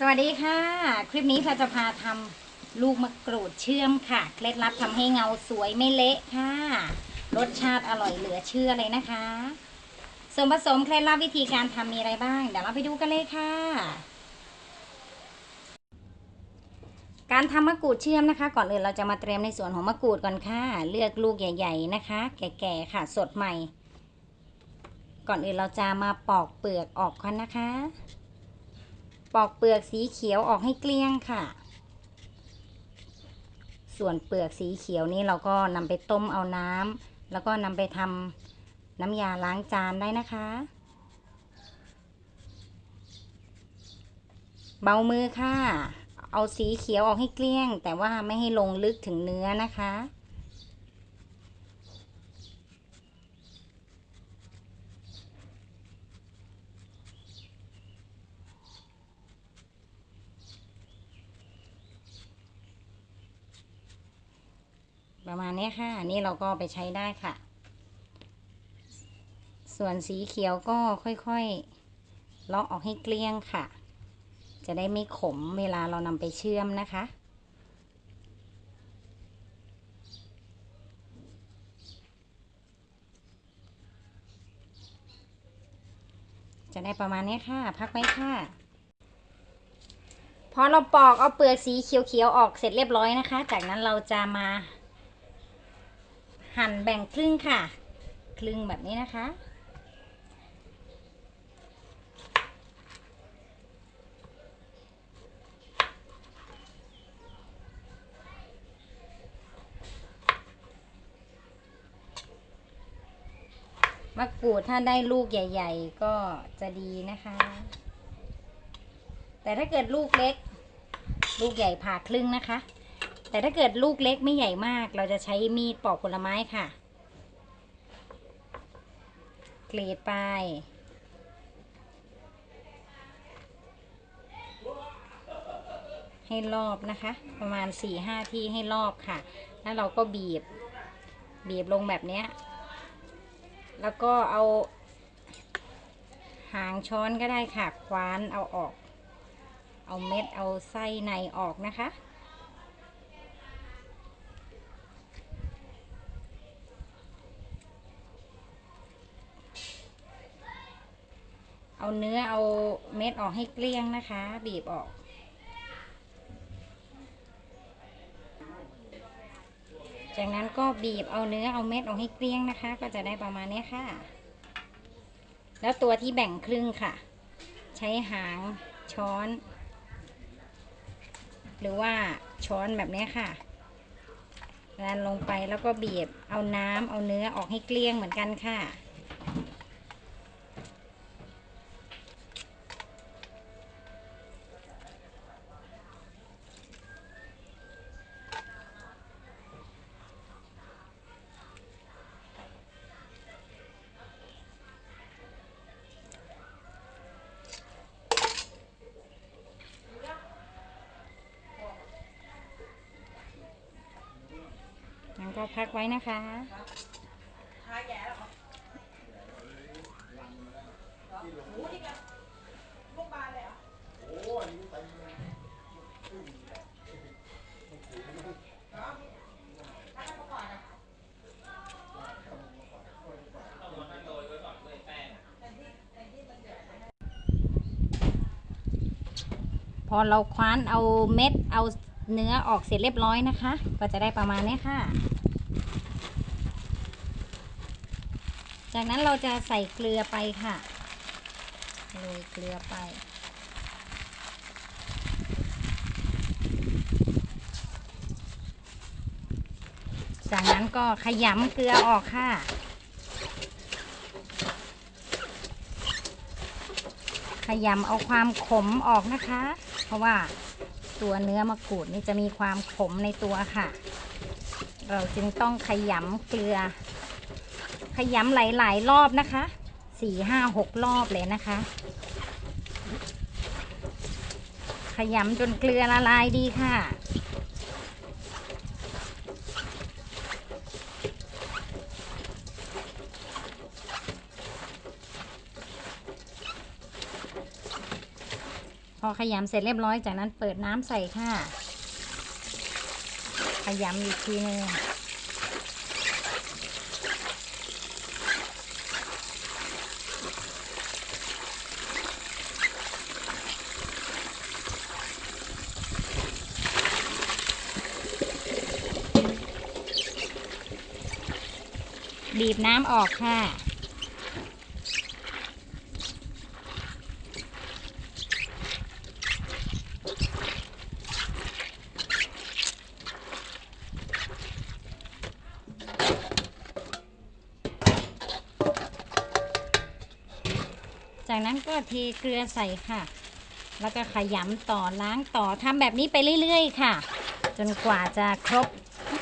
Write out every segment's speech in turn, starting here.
สวัสดีค่ะ คลิปนี้เราจะพาทำลูกมะกรูดเชื่อมค่ะ เคล็ดลับทำให้เงาสวยไม่เละค่ะ รสชาติอร่อยเหลือเชื่อเลยนะคะ ส่วนผสมเคล็ดลับวิธีการทำมีอะไรบ้าง เดี๋ยวเราไปดูกันเลยค่ะ การทำมะกรูดเชื่อมนะคะ ก่อนอื่นเราจะมาเตรียมในส่วนของมะกรูดก่อนค่ะ เลือกลูกใหญ่ ๆนะคะ แก่ๆค่ะ สดใหม่ ก่อนอื่นเราจะมาปอกเปลือกออกก่อนนะคะ ปอกเปลือกสีเขียวออกให้เกลี้ยงค่ะ ส่วนเปลือกสีเขียวนี้เราก็นำไปต้มเอาน้ำแล้วก็นำไปทำน้ำยาล้างจานได้นะคะ เบามือค่ะ เอาสีเขียวออกให้เกลี้ยง แต่ว่าไม่ให้ลงลึกถึงเนื้อนะคะ ประมาณนี้ค่ะ นี่เราก็ไปใช้ได้ค่ะ ส่วนสีเขียวก็ค่อยๆลาะออกให้เกลี้ยงค่ะ จะได้ไม่ขมเวลาเรานำไปเชื่อมนะคะจะได้ประมาณนี้ค่ะ พักไว้ค่ะ พอเราปอกเอาเปลือกสีเขียวๆออกเสร็จเรียบร้อยนะคะ จากนั้นเราจะมา หั่นแบ่งครึ่งค่ะ ครึ่งแบบนี้นะคะ มะกรูดถ้าได้ลูกใหญ่ ๆ ก็จะดีนะคะ แต่ถ้าเกิดลูกเล็ก ลูกใหญ่ผ่าครึ่งนะคะ แต่ถ้าเกิดลูกเล็กไม่ใหญ่มาก เราจะใช้มีดปอกผลไม้ค่ะกรีดไป ให้รอบนะคะ ประมาณ4ี่ห้าที่ให้รอบค่ะ แล้วเราก็บีบ บีบลงแบบเนี้ยแล้วก็เอา หางช้อนก็ได้ค่ะ คว้านเอาออก เอาเม็ดเอาไส้ในออกนะคะ เอาเนื้อเอาเม็ดออกให้เกลี้ยงนะคะ บีบออก จากนั้นก็บีบเอาเนื้อเอาเม็ดออกให้เกลี้ยงนะคะ ก็จะได้ประมาณนี้ค่ะ แล้วตัวที่แบ่งครึ่งค่ะ ใช้หางช้อน หรือว่าช้อนแบบนี้ค่ะดันลงไปแล้วก็บีบเอาน้ำเอาเนื้อออกให้เกลี้ยงเหมือนกันค่ะ ก็พักไว้นะคะพอเราคว้านเอาเม็ดเอาเนื้อออกเสร็จเรียบร้อยนะคะ ก็จะได้ประมาณนี้ค่ะ จากนั้นเราจะใส่เกลือไปค่ะโรยเกลือไป จากนั้นก็ขยำเกลือออกค่ะขยำเอาความขมออกนะคะ เพราะว่าตัวเนื้อมะกรูดนี่จะมีความขมในตัวค่ะ เราจึงต้องขยำเกลือ ขยำหลายๆรอบนะคะสี่ห้าหกรอบเลยนะคะ ขยำจนเกลือละลายดีค่ะ พอขยำเสร็จเรียบร้อยจากนั้นเปิดน้ำใส่ค่ะ ขยำอีกทีหนึง บีบน้ำออกค่ะ จากนั้นก็เทเกลือใส่ค่ะ แล้วก็ขยำต่อล้างต่อทำแบบนี้ไปเรื่อย ๆ ค่ะ จนกว่าจะครบ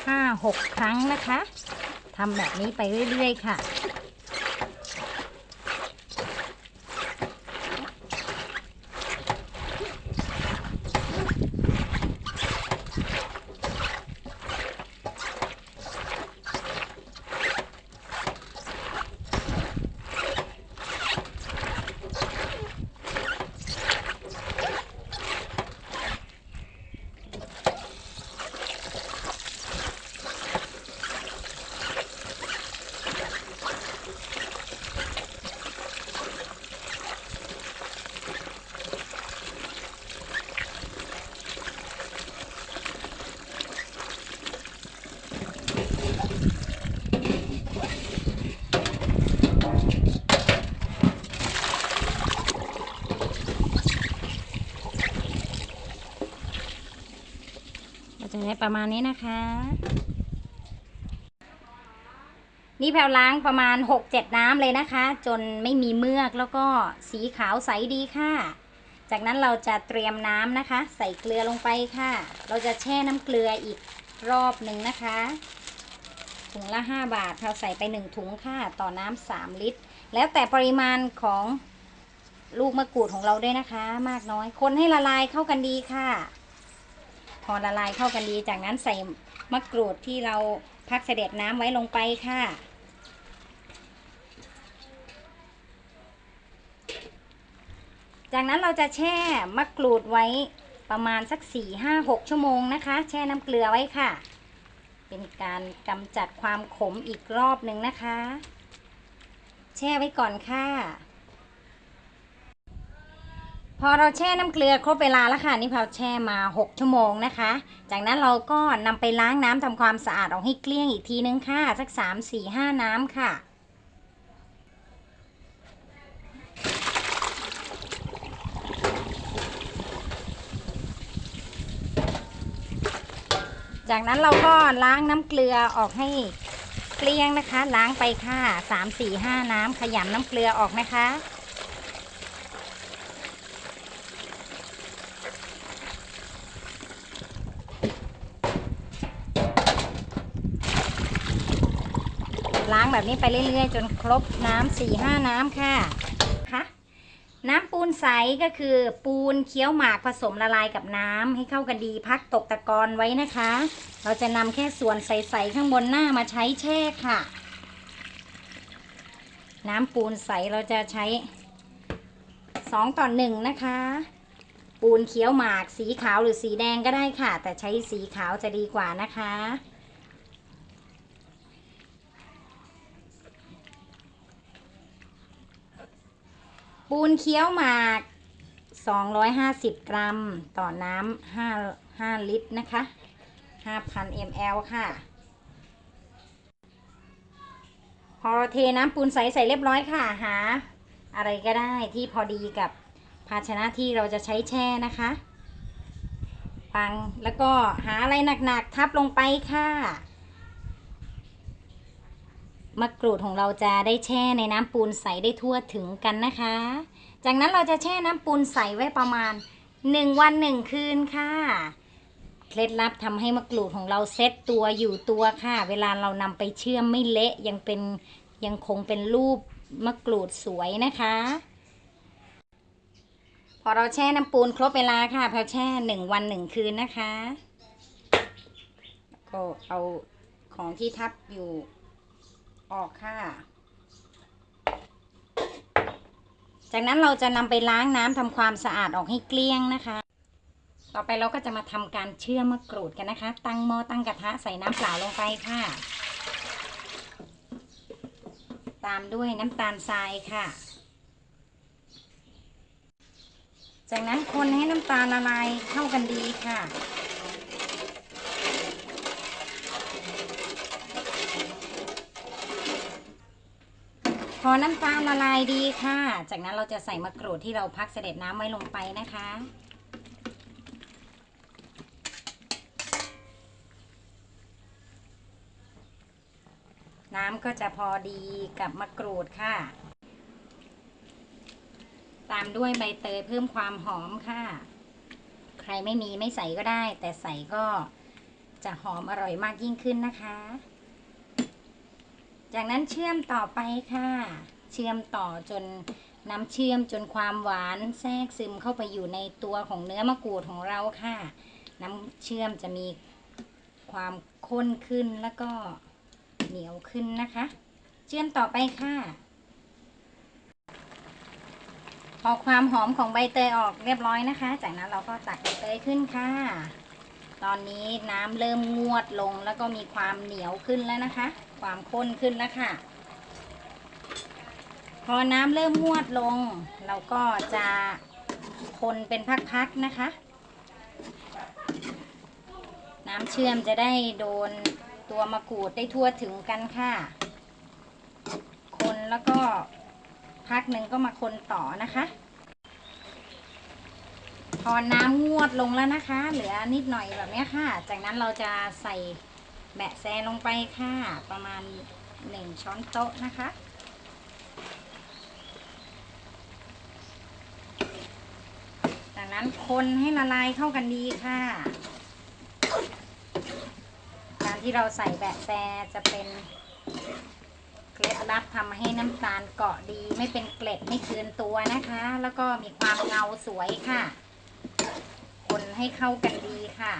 5-6 ครั้งนะคะ ทำแบบนี้ไปเรื่อย ๆ ค่ะ ประมาณนี้นะคะ นี่แพลวล้างประมาณ 6-7 น้ำเลยนะคะ จนไม่มีเมือกแล้วก็สีขาวใสดีค่ะ จากนั้นเราจะเตรียมน้ำนะคะ ใส่เกลือลงไปค่ะ เราจะแช่น้ำเกลืออีกรอบหนึ่งนะคะถุงละ 5 บาทเราใส่ไป 1 ถุงค่ะ ต่อน้ำ3ลิตร แล้วแต่ปริมาณของลูกมะกรูดของเราด้วยนะคะ มากน้อย คนให้ละลายเข้ากันดีค่ะ พอละลายเข้ากันดี จากนั้นใส่มะกรูดที่เราพักเสด็จน้ำไว้ลงไปค่ะ จากนั้นเราจะแช่มะกรูดไว้ประมาณสัก 4 5 6 ชั่วโมงนะคะ แช่น้ำเกลือไว้ค่ะ เป็นการกำจัดความขมอีกรอบหนึ่งนะคะ แช่ไว้ก่อนค่ะ พอเราแช่น้ำเกลือครบเวลาแล้วค่ะนี่เราแช่มา 6 ชั่วโมงนะคะ จากนั้นเราก็นำไปล้างน้ำทำความสะอาดออกให้เกลี้ยงอีกทีนึงค่ะสัก 3 4 5 น้ำค่ะจากนั้นเราก็ล้างน้ำเกลือออกให้เกลี้ยงนะคะ ล้างไปค่ะ 3 4 5 น้ำขยำน้ำเกลือออกนะคะ ล้างแบบนี้ไปเรื่อยๆ จนครบน้ำสี่ห้าน้ำค่ะค่ะน้ำปูนใสก็คือปูนเคี้ยวหมากผสมละลายกับน้ำให้เข้ากันดีพักตกตะกอนไว้นะคะ เราจะนำแค่ส่วนใสๆข้างบนหน้ามาใช้แช่ค่ะ น้ำปูนใสเราจะใช้สองต่อหนึ่งนะคะ ปูนเคี้ยวหมากสีขาวหรือสีแดงก็ได้ค่ะ แต่ใช้สีขาวจะดีกว่านะคะ ปูนเคี้ยวหมาก 250 กรัม ต่อน้ำ5 5 ลิตรนะคะ 5,000 ml ค่ะ พอเทน้ำปูนใสใส่เรียบร้อยค่ะ หา อะไรก็ได้ที่พอดีกับภาชนะที่เราจะใช้แช่นะคะปังแล้วก็หาอะไรหนักๆทับลงไปค่ะ มะกรูดของเราจะได้แช่ในน้ำปูนใสได้ทั่วถึงกันนะคะ จากนั้นเราจะแช่น้ำปูนใสไว้ประมาณ 1 วัน 1 คืนค่ะ เคล็ดลับทำให้มะกรูดของเราเซ็ตตัวอยู่ตัวค่ะ เวลาเรานำไปเชื่อมไม่เละยังเป็นยังคงเป็นรูปมะกรูดสวยนะคะ พอเราแช่น้ำปูนครบเวลาค่ะพอแช่หนึ่งวันหนึ่งคืนนะคะก็เอาของที่ทับอยู่ ออกค่ะ จากนั้นเราจะนำไปล้างน้ำทำความสะอาดออกให้เกลี้ยงนะคะ ต่อไปเราก็จะมาทำการเชื่อมมะกรูดกันนะคะ ตั้งหม้อตั้งกระทะใส่น้ำเปล่าลงไปค่ะ ตามด้วยน้ำตาลทรายค่ะจากนั้นคนให้น้ำตาลละลายเข้ากันดีค่ะ พอน้ำตาลละลายดีค่ะ จากนั้นเราจะใส่มะกรูดที่เราพักเสด็จน้ำไว้ลงไปนะคะ น้ำก็จะพอดีกับมะกรูดค่ะ ตามด้วยใบเตยเพิ่มความหอมค่ะ ใครไม่มีไม่ใส่ก็ได้ แต่ใส่ก็จะหอมอร่อยมากยิ่งขึ้นนะคะ จากนั้นเชื่อมต่อไปค่ะ เชื่อมต่อจนน้ำเชื่อมจนความหวานแทรกซึมเข้าไปอยู่ในตัวของเนื้อมะกรูดของเราค่ะ น้ำเชื่อมจะมีความข้นขึ้นแล้วก็เหนียวขึ้นนะคะ เชื่อมต่อไปค่ะพอความหอมของใบเตยออกเรียบร้อยนะคะ จากนั้นเราก็ตักใบเตยขึ้นค่ะ ตอนนี้น้ำเริ่มงวดลงแล้วก็มีความเหนียวขึ้นแล้วนะคะ ความข้นขึ้นแล้วค่ะ พอน้ำเริ่มงวดลง เราก็จะคนเป็นพักๆนะคะ น้ำเชื่อมจะได้โดนตัวมะกรูดได้ทั่วถึงกันค่ะ คนแล้วก็พักหนึ่งก็มาคนต่อนะคะ พอน้ำงวดลงแล้วนะคะ เหลือนิดหน่อยแบบนี้ค่ะ จากนั้นเราจะใส่ แบะแซลงไปค่ะ ประมาณหนึ่งช้อนโต๊ะนะคะ จากนั้นคนให้ละลายเข้ากันดีค่ะ การที่เราใส่แบะแซจะเป็นเคล็ดลับทำให้น้ำตาลเกาะดีไม่เป็นเกล็ดไม่คืนตัวนะคะ แล้วก็มีความเงาสวยค่ะ คนให้เข้ากันดีค่ะ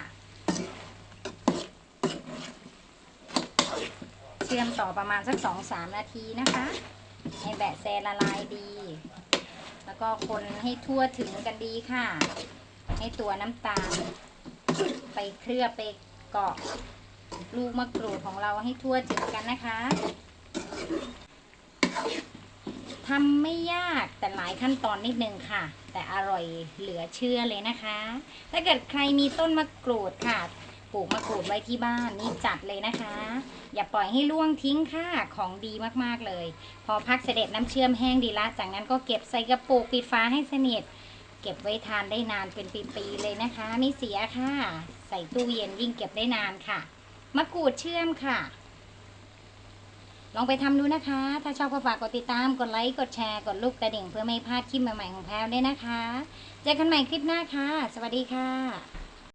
เชื่อมต่อประมาณสักสองสามนาทีนะคะให้แบะแซละลายดี แล้วก็คนให้ทั่วถึงกันดีค่ะ ให้ตัวน้ำตาล ไปเคลือบไปเกาะลูกมะกรูดของเราให้ทั่วถึงกันนะคะทำไม่ยากแต่หลายขั้นตอนนิดนึงค่ะ แต่อร่อยเหลือเชื่อเลยนะคะ ถ้าเกิดใครมีต้นมะกรูดค่ะ ลูกมะกรูดไว้ที่บ้านนี่จัดเลยนะคะ อย่าปล่อยให้ล่วงทิ้งค่ะของดีมากๆเลย พอพักเสด็จน้ำเชื่อมแห้งดีละ จากนั้นก็เก็บใส่กระปุกปิดฟ้าให้สนิทเก็บไว้ทานได้นานเป็นปีๆเลยนะคะ ไม่เสียค่ะ ใส่ตู้เย็นยิ่งเก็บได้นานค่ะมะกรูดเชื่อมค่ะ ลองไปทำดูนะคะ ถ้าชอบก็ฝากกดติดตามกดไลค์กดแชร์กดลูกกระดิ่งเพื่อไม่พลาดคลิปใหม่ๆของแพลวด้วยนะคะ เจอกันใหม่คลิปหน้าค่ะ สวัสดีค่ะ